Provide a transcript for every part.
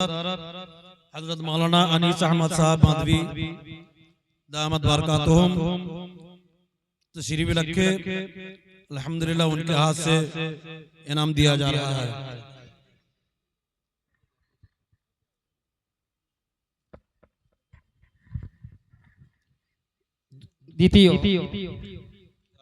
हज़रत मौलाना अनीस अहमद साहब माधवी दामद बरकतहम तशरीफ़ रखे अल्हम्दुलिल्लाह उनके हाथ से इनाम दिया जा रहा है। द्वितीय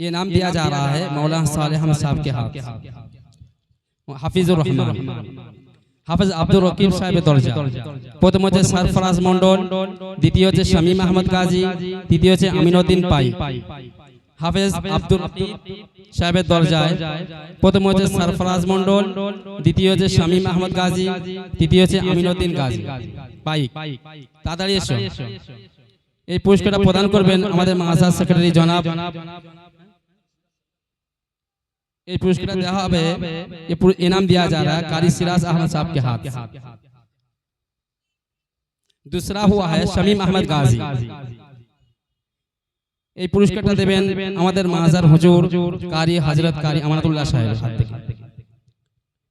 ये नाम दिया जा रहा है मौलाना सालेह अहमद साहब के हाथ হাফিজুর রহমান হাফিজ আব্দুর রকিব সাহেবের দরজা প্রথম হচ্ছে সরফরাজ মন্ডল দ্বিতীয় হচ্ছে শামীম আহমদ গাজী তৃতীয় হচ্ছে আমিনুদ্দিন পাই হাফেজ আব্দুর রকিব সাহেবের দরজায় প্রথম হচ্ছে সরফরাজ মন্ডল দ্বিতীয় হচ্ছে শামীম আহমদ গাজী তৃতীয় হচ্ছে আমিনুদ্দিন গাজী পাই তাড়াতাড়ি এসো এই পুরস্কারটা প্রদান করবেন আমাদের মাসাজ সেক্রেটারি জনাব এই पुरस्कार দেওয়া হবে ये पुर- इनाम दिया जा रहा है कारी सिराज अहमद साहब के हाथ दूसरा हुआ है शमीम अहमद गाजी এই পুরস্কারটা দেবেন আমাদের মাজার হুজুর কারি হযরত কারি আমানতুল্লাহ সাহেবের হাত থেকে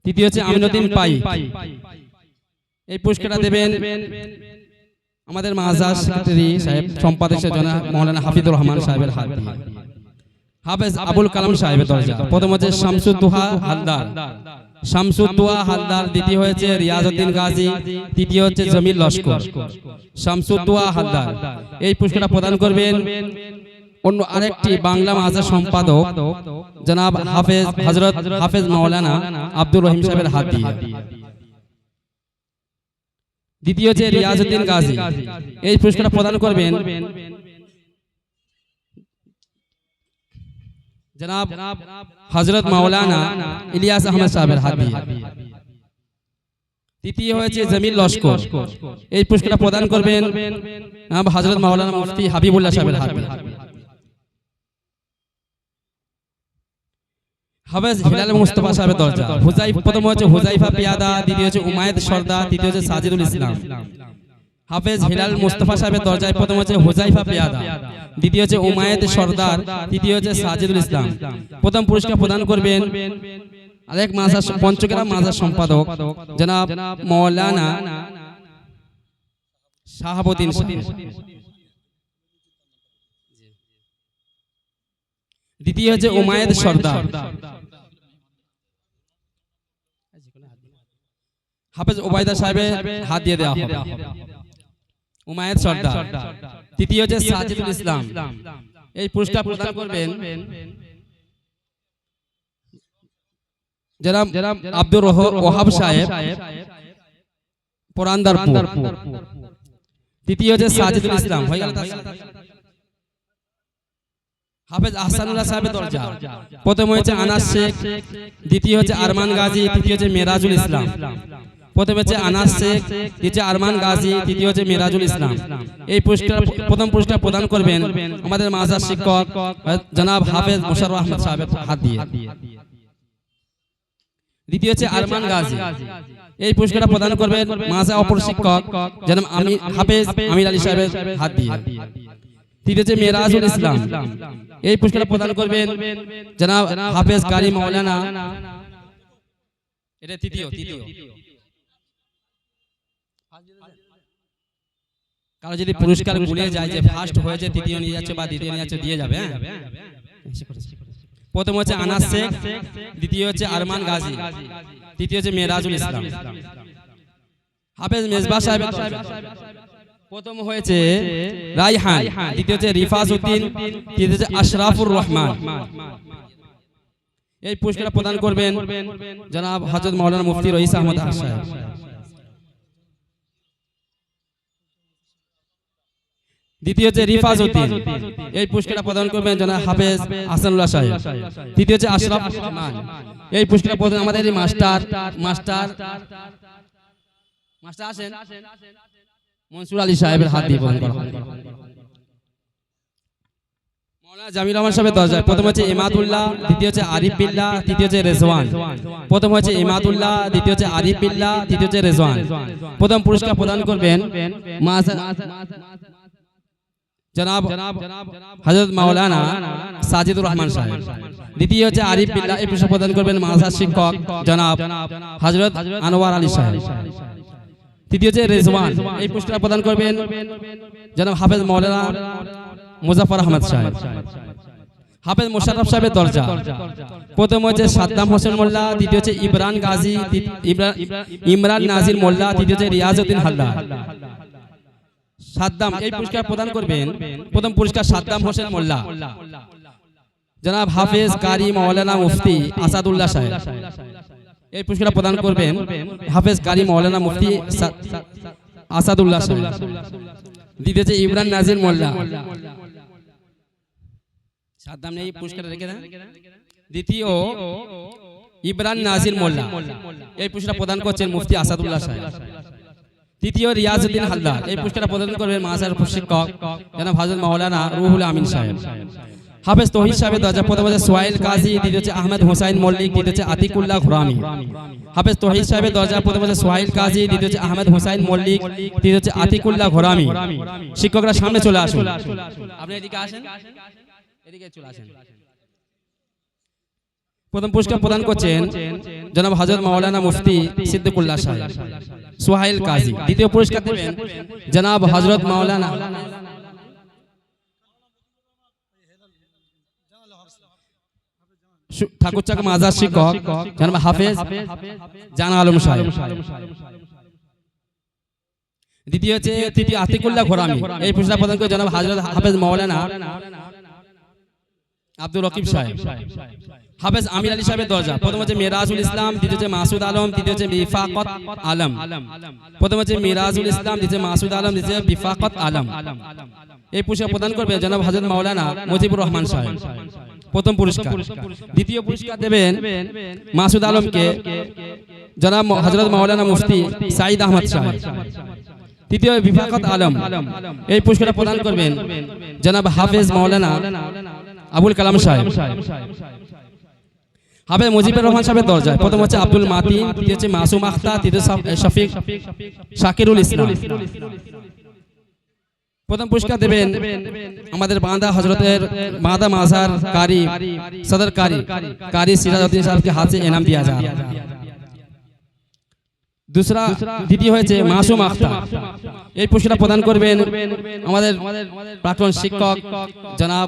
তৃতীয় হচ্ছে আমিনুদ্দিন পাই এই পুরস্কারটা দেবেন আমাদের মাজার সেক্রেটারি সাহেব সম্পাদক জনাব মাওলানা হাফিজুর রহমান সাহেবের হাত দিয়ে হাফেজ আবুল কালাম সাহেবের দরজা। প্রথম হচ্ছে শামসুদ্দোহা হালদার। শামসুদ্দোহা হালদার। দ্বিতীয় হয়েছে রিয়াজউদ্দিন গাজী। তৃতীয় হচ্ছে জমির লস্কর। শামসুদ্দোহা হালদার। এই পুরস্কারটা প্রদান করবেন অন্য আরেকটি বাংলা মাজার সম্পাদক জনাব হাফেজ হযরত হাফেজ মাওলানা আব্দুর রহিম সাহেবের হাত দিয়ে দ্বিতীয় হচ্ছে রিয়াজউদ্দিন গাজী। এই পুরস্কারটা প্রদান করবেন জনাব হজরত মাওলানা ইলিয়াস আহমেদ সাহেবের হাত দিয়ে তৃতীয় হয়েছে জমিল লস্কর। এই পুরস্কারটা প্রদান করবেন জনাব হজরত মাওলানা মুফতি হাবিবুল্লাহ সাহেবের হাত দিয়ে হাফেজ হিলাল মুস্তফা সাহেবের দরজা। হুজাইফ প্রথম হচ্ছে হুজাইফা পিয়াদা দ্বিতীয় হচ্ছে উমায়েদ সর্দার তৃতীয় হচ্ছে সাজিদুল ইসলাম। হাফেজ হিলাল মুস্তফা সাহেবের দরজায় প্রথম হচ্ছে হুজাইফা পিয়াদা দ্বিতীয় হচ্ছে উমায়েদ সর্দার তৃতীয় হচ্ছে সাজিদুল ইসলাম। প্রথম পুরস্কার প্রদান করবেন আরেক মাজার পঞ্চগ্রাম মাজার সম্পাদক জনাব মৌলানা শাহাবুদ্দিন দ্বিতীয় হচ্ছে উমায়েদ সর্দার। হাফেজ ওবায়দা সাহেবের হাত দিয়ে দেওয়া হবে। উমায়েদ সর্দার। তৃতীয় হচ্ছে সাজিদুল ইসলাম। এই পুরস্কার প্রদান করবেন জনাব আব্দুর ওহাব সাহেব। পুরান্দারপুর। তৃতীয় হচ্ছে সাজিদুল ইসলাম। হয়ে গেল। হাফেজ আহসানুল্লাহ সাহেবের দরজা। প্রথম হচ্ছে আনাস শেখ। দ্বিতীয় হচ্ছে আরমান গাজী। তৃতীয় হচ্ছে মেরাজুল ইসলাম। প্রথম হচ্ছে আনাস শেখ দ্বিতীয় আরমান গাজী তৃতীয় হচ্ছে মেরাজুল ইসলাম। এই পুরস্কার প্রথম পুরস্কার প্রদান করবেন আমাদের মাজার শিক্ষক জনাব হাফেজ মুশারফ আহমদ সাহেবের হাত দিয়ে। দ্বিতীয় হচ্ছে আরমান গাজী। এই পুরস্কারটা প্রদান করবেন মাজা অপর শিক্ষক জনাব আমি হাফেজ আমির আলী সাহেবের হাত দিয়ে। তৃতীয় হচ্ছে মেরাজুল ইসলাম। এই পুরস্কারটা প্রদান করবেন জনাব হাফেজ কারি মাওলানা। এটা তৃতীয় তৃতীয়। কারও যদি পুরস্কার গুলিয়ে যায় যে ফার্স্ট হয়েছে তৃতীয় নিয়ে যাচ্ছে বা দ্বিতীয় নিয়ে যাচ্ছে দিয়ে যাবে হ্যাঁ? প্রথম হচ্ছে আনাস শেখ দ্বিতীয় হচ্ছে আরমান গাজী তৃতীয় হচ্ছে মেরাজুল ইসলাম। হাফেজ মেজবা সাহেব প্রথম হয়েছে রাইহান দ্বিতীয় হচ্ছে রিফাজ উদ্দিন তৃতীয় হচ্ছে আশরাফুর রহমান। এই পুরস্কার প্রদান করবেন জনাব হজরত মৌলানা মুফতি রইস আহমদ সাহেব দ্বিতীয় হচ্ছে রিফাজ উদ্দিন। এই পুরস্কারটা প্রদান করবেন জনাব হাফেজ হাসানুল্লাহ সাহেব তৃতীয় হচ্ছে আশরাফ রহমান। এই পুরস্কার প্রদান আমাদের মাস্টার মাস্টার মাস্টার আসেন। মনসুর আলী সাহেবের হাত দিয়ে প্রদান করা। জামির রহমান সাহেবের দরজায় প্রথম হচ্ছে ইমাদুল্লাহ দ্বিতীয় হচ্ছে আরিফ বিল্লাহ তৃতীয় হচ্ছে রেজওয়ান। প্রথম হচ্ছে ইমাদুল্লাহ দ্বিতীয় হচ্ছে আরিফ বিল্লাহ তৃতীয় হচ্ছে রেজওয়ান। প্রথম পুরস্কার প্রদান করবেন মাস- জনাব হযরত মাওলানা সাজিদুর রহমান সাহেব। দ্বিতীয় হচ্ছে আরিফ বিল্লাহ এই পুরস্কার প্রদান করবেন মাদ্রাসার শিক্ষক জনাব হযরত আনোয়ার আলী সাহেব। তৃতীয় হচ্ছে রেজওয়ান। এই পুরস্কার প্রদান করবেন জনাব হাফেজ মাওলানা মুজাফর আহমদ সাহেব। হাফেজ মোশাররফ সাহেবের দরজা। প্রথম হচ্ছে সাদ্দাম হোসেন মোল্লা দ্বিতীয় হচ্ছে ইমরান গাজী ইমরান নাজির মোল্লা তৃতীয় হচ্ছে রিয়াজউদ্দিন হালদার। সাদ্দাম এই পুরস্কার প্রদান করবেন। প্রথম পুরস্কার সাদ্দাম হোসেন মোল্লা। জনাব হাফেজ কারি মাওলানা মুফতি আসাদুল্লাহ সাহেব। এই পুরস্কার প্রদান করবেন হাফেজ কারি মাওলানা মুফতি আসাদুল্লাহ সাহেব। হচ্ছে ইমরান নাজির মোল্লা। সাদ্দাম নেই পুরস্কার রেখে দেন। দ্বিতীয় ইমরান নাজির মোল্লা। এই পুরস্কার প্রদান করছেন মুফতি আসাদুল্লাহ সাহেব। তৃতীয় রিয়াজউদ্দিন হালদার। এই পুরস্কার প্রদান করবেন মাসার প্রশিক্ষক জনাব হযরত মাওলানা রুহুল আমিন সাহেব। হাফেজ তহিদ সাহেবের দরজা প্রথম হচ্ছে সোয়াইল কাজী দ্বিতীয় হচ্ছে আহমেদ হোসাইন মল্লিক তৃতীয় হচ্ছে আতিকুল্লাহ ঘুরামি। হাফেজ তহিদ সাহেবের দরজা প্রথম হচ্ছে সোয়াইল কাজী দ্বিতীয় হচ্ছে আহমেদ হোসাইন মল্লিক তৃতীয় হচ্ছে আতিকুল্লাহ ঘোরামি। শিক্ষকরা সামনে চলে আসুন। আপনি এদিকে আসেন। এদিকে চলে আসেন। প্রথম পুরস্কার প্রদান করছেন জনাব হযরত মাওলানা মুফতি সিদ্দিকুল্লাহ সাহেব। সোহাইল কাজী। দ্বিতীয় পুরস্কার দেবেন জনাব হযরত মাওলানা। ঠাকুরচাক মাজার শিক্ষক জনাব হাফেজ জান আলম সাহেব। দ্বিতীয় হচ্ছে তৃতীয় আতিকুল্লাহ ঘোরামি। এই পুরস্কার প্রদান করে জনাব হযরত হাফেজ মাওলানা আব্দুল রকিব সাহেব। হাফেজ আমির আলী সাহেবের দরজা। প্রথম হচ্ছে মিরাজুল ইসলাম, দ্বিতীয় হচ্ছে মাসুদ আলম, তৃতীয় হচ্ছে বিফাকত আলম। প্রথম হচ্ছে মিরাজুল ইসলাম, দ্বিতীয় মাসুদ আলম, দ্বিতীয় বিফাকত আলম। এই পুরস্কার প্রদান করবে জনাব হাজরত মাওলানা মুজিবুর রহমান সাহেব। প্রথম পুরস্কার। দ্বিতীয় পুরস্কার দেবেন মাসুদ আলমকে জনাব হজরত মাওলানা মুফতি সাইদ আহমদ সাহেব। তৃতীয় বিফাকত আলম। এই পুরস্কার প্রদান করবেন জনাব হাফেজ মাওলানা আবুল কালাম সাহেব। হাফেজ মুজিবুর রহমান সাহেবের দরজায়। প্রথম হচ্ছে আব্দুল মাতিন দ্বিতীয় হচ্ছে মাসুম আখতার তৃতীয় শফিক শাকিরুল ইসলাম। প্রথম পুরস্কার দেবেন আমাদের বাঁধা হজরতের বাঁধা মাজার কারি সদর কারি কারি সিরাজউদ্দিন সাহেবকে হাতে এনাম দিয়া যায় দুসরা দ্বিতীয় হয়েছে মাসুম আখতার। এই পুরস্কার প্রদান করবেন আমাদের প্রাক্তন শিক্ষক জনাব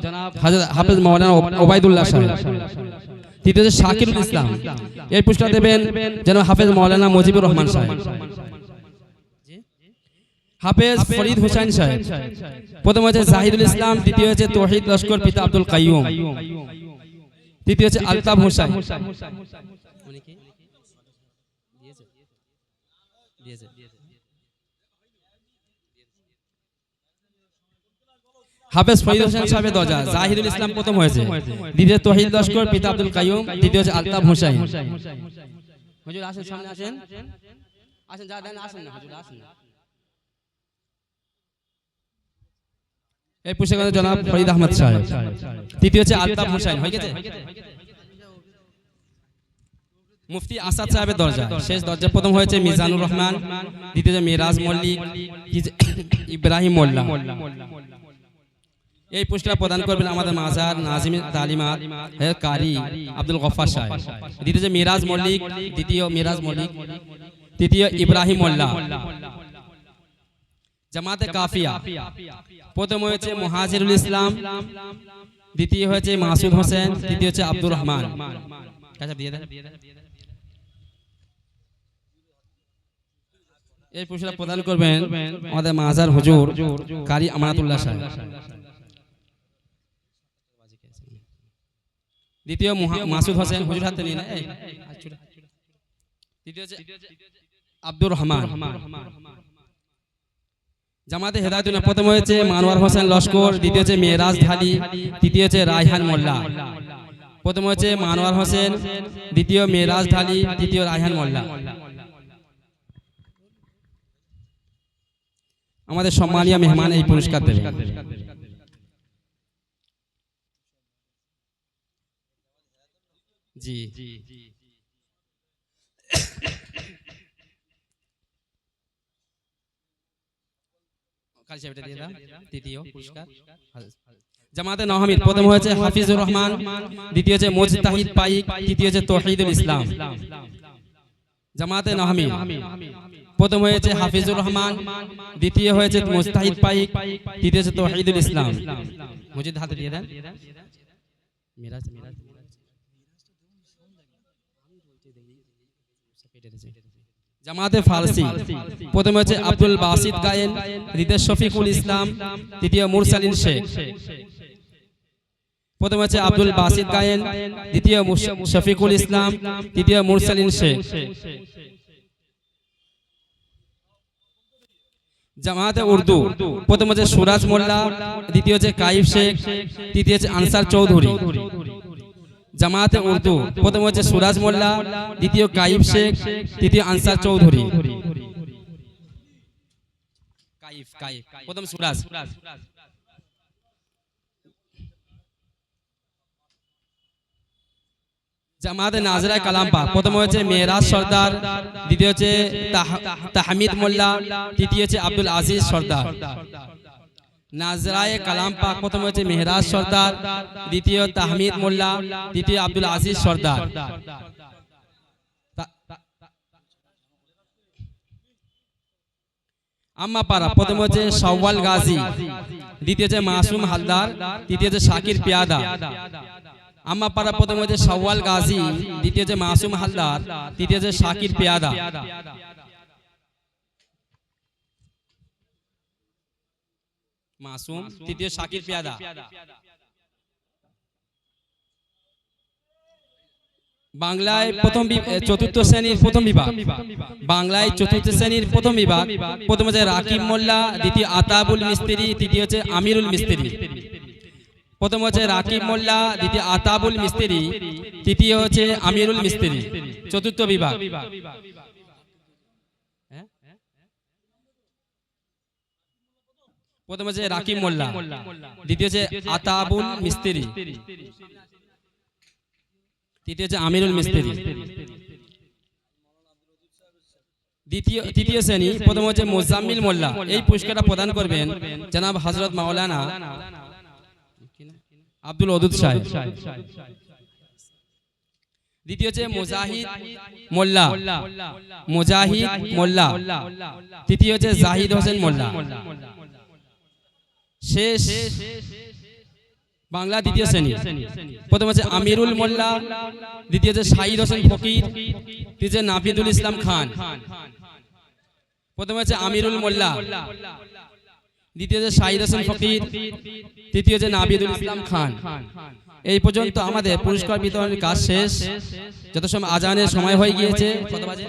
হাফেজ মাওলানা ওবায়দুল্লাহ সাহেব। তৃতীয় হচ্ছে শাকিরুল ইসলাম। এই পুরস্কার দেবেন যেন হাফেজ মাওলানা মুজিবুর রহমান সাহেব। হাফেজ ফরিদ হুসাইন সাহেব। প্রথম হচ্ছে জাহিদুল ইসলাম দ্বিতীয় হচ্ছে তৌহিদ লস্কর পিতা আব্দুল কাইয়ুম। তৃতীয় হচ্ছে আলতাফ হোসেন হাফেজ ফরিদ হোসেন সাহেবের দরজা জাহিদুল ইসলাম প্রথম হয়েছে। দ্বিতীয় তহিদ লস্কর পিতা আব্দুল কাইয়ুম তৃতীয় হচ্ছে আলতাফ হোসেন হুজুর আসেন সামনে আসেন। আসেন যা দেন আসেন না হুজুর আসেন না। এই পুস্তকের জনাব ফরিদ আহমদ সাহেব। তৃতীয় হচ্ছে আলতাফ হোসেন হয়ে গেছে? মুফতি আসাদ সাহেবের দরজা শেষ দরজা প্রথম হয়েছে মিজানুর রহমান দ্বিতীয় হচ্ছে মিরাজ মল্লিক তৃতীয় ইব্রাহিম মোল্লা। এই পুরস্কার প্রদান করবেন আমাদের মাজার নাজিম তালিমাত কারি আব্দুল গফার সাহেব। দ্বিতীয় মিরাজ মল্লিক দ্বিতীয় মিরাজ মল্লিক তৃতীয় ইব্রাহিম মোল্লা। জামাতে কাফিয়া। প্রথম হয়েছে মুহাজিরুল ইসলাম। দ্বিতীয় হয়েছে মাসুদ হোসেন। তৃতীয় হচ্ছে আব্দুর রহমান। এই পুরস্কার প্রদান করবেন আমাদের মাজার হুজুর কারি আমানাতুল্লাহ সাহেব। দ্বিতীয় মাসুদ হোসেন হুজুর হাতে নিয়ে নেয়। এই, তৃতীয় হচ্ছে আব্দুর রহমান। জামাতে হেদায়তুল্লাহ প্রথম হয়েছে মানোয়ার হোসেন লস্কর দ্বিতীয় হচ্ছে মেয়েরাজ ঢালি তৃতীয় হচ্ছে রায়হান মোল্লা। প্রথম হচ্ছে মানোয়ার হোসেন দ্বিতীয় মেয়েরাজ ঢালি তৃতীয় রায়হান মোল্লা। আমাদের সম্মানীয় মেহমান এই পুরস্কার দেবেন। জি। তৃতীয় পুরস্কার। জামাতে নহমিদ প্রথম হয়েছে হাফিজুর রহমান। দ্বিতীয় হচ্ছে মোজতাহিদ পাইক। তৃতীয় হচ্ছে তৌহিদুল ইসলাম। জামাতে নহমিদ প্রথম হয়েছে হাফিজুর রহমান। দ্বিতীয় হয়েছে মোস্তাহিদ পাইক। তৃতীয় হচ্ছে তৌহিদুল ইসলাম। মজিদ হাতে দিয়ে দেন। মিরাজ মিরাজ জামাতে ফারসি। প্রথমে হচ্ছে আব্দুল বাসিদ গায়েন দ্বিতীয় শফিকুল ইসলাম তৃতীয় মুরসালিন শেখ। প্রথম হচ্ছে আব্দুল বাসিদ গায়েন, দ্বিতীয় শফিকুল ইসলাম, তৃতীয় মুরসালিন শেখ। জামাতে উর্দু। প্রথম হচ্ছে সুরাজ মোল্লা, দ্বিতীয় হচ্ছে কাইফ শেখ, তৃতীয় হচ্ছে আনসার চৌধুরী। জামাতে উর্দু। প্রথম হচ্ছে সুরাজ মোল্লা, দ্বিতীয় কাইফ শেখ, তৃতীয় আনসার চৌধুরী। জামাতে নাজরা কালাম পাক। প্রথম হচ্ছে মেহরাজ সর্দার, দ্বিতীয় হচ্ছে তাহ- তাহমিদ মোল্লা, তৃতীয় হচ্ছে আব্দুল আজিজ সর্দার। নাজরায়ে কালাম পাক প্রথম হচ্ছে মেহরাজ সর্দার দ্বিতীয় তাহমিদ মোল্লা তৃতীয় আব্দুল আজিজ সর্দার। তা- আম্মা পাড়া প্রথম হচ্ছে সওয়াল গাজী দ্বিতীয় হচ্ছে মাসুম হালদার তৃতীয় হচ্ছে শাকির পিয়াদা। আম্মা পাড়া প্রথম হচ্ছে সওয়াল গাজী দ্বিতীয় হচ্ছে মাসুম হালদার তৃতীয় হচ্ছে শাকির পিয়াদা। মাসুম তৃতীয় শাকির পিয়াদা। বাংলায় প্রথম চতুর্থ শ্রেণির প্রথম বিভাগ। বাংলায় চতুর্থ শ্রেণির প্রথম বিভাগ। প্রথম হচ্ছে রাকিব মোল্লা দ্বিতীয় আতাবুল মিস্ত্রি তৃতীয় হচ্ছে আমিরুল মিস্ত্রি। প্রথম হচ্ছে রাকিব মোল্লা দ্বিতীয় আতাবুল মিস্ত্রি। তৃতীয় হচ্ছে আমিরুল মিস্ত্রি। চতুর্থ বিভাগ হ্যাঁ? প্রথম হচ্ছে রাকিব মোল্লা দ্বিতীয় হচ্ছে আতাবুল মিস্ত্রি তৃতীয় হচ্ছে আমিরুল মিস্ত্রি। দ্বিতীয় তৃতীয় শ্রেণি প্রথম হচ্ছে মোজাম্মিল মোল্লা। এই পুরস্কারটা প্রদান করবেন জনাব হজরত মাওলানা আব্দুল ওদুদ সাহেব। দ্বিতীয় হচ্ছে মুজাহিদ মোল্লা। মুজাহিদ মোল্লা। তৃতীয় হচ্ছে জাহিদ হোসেন মোল্লা। শেষ। বাংলা দ্বিতীয় শ্রেণি। প্রথম আছে আমিরুল মোল্লা, দ্বিতীয় হচ্ছে শাহিদ হোসেন ফকির, তৃতীয় নাফিদুল ইসলাম খান। প্রথম আছে আমিরুল মোল্লা, দ্বিতীয় হচ্ছে শাহিদ হোসেন ফকির, তৃতীয় হচ্ছে নাবিদুল ইসলাম খান। এই পর্যন্ত আমাদের পুরস্কার বিতরণের কাজ শেষ। যত সময় আজানের সময় হয়ে গিয়েছে কত বাজে